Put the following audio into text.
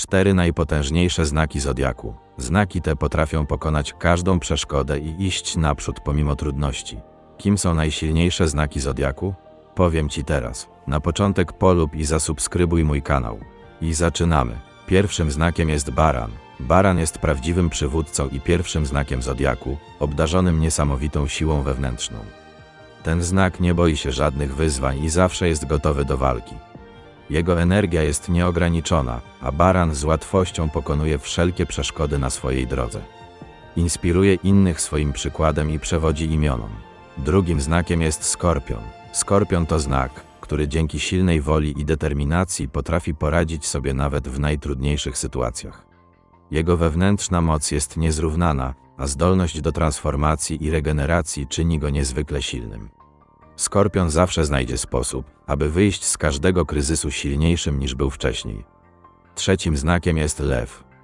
Cztery najpotężniejsze znaki zodiaku. Znaki te potrafią pokonać każdą przeszkodę i iść naprzód pomimo trudności. Kim są najsilniejsze znaki zodiaku? Powiem Ci teraz. Na początek polub i zasubskrybuj mój kanał. I zaczynamy. Pierwszym znakiem jest baran. Baran jest prawdziwym przywódcą i pierwszym znakiem zodiaku, obdarzonym niesamowitą siłą wewnętrzną. Ten znak nie boi się żadnych wyzwań i zawsze jest gotowy do walki. Jego energia jest nieograniczona, a baran z łatwością pokonuje wszelkie przeszkody na swojej drodze. Inspiruje innych swoim przykładem i przewodzi imionom. Drugim znakiem jest skorpion. Skorpion to znak, który dzięki silnej woli i determinacji potrafi poradzić sobie nawet w najtrudniejszych sytuacjach. Jego wewnętrzna moc jest niezrównana, a zdolność do transformacji i regeneracji czyni go niezwykle silnym. Skorpion zawsze znajdzie sposób, aby wyjść z każdego kryzysu silniejszym niż był wcześniej. Trzecim znakiem jest lew.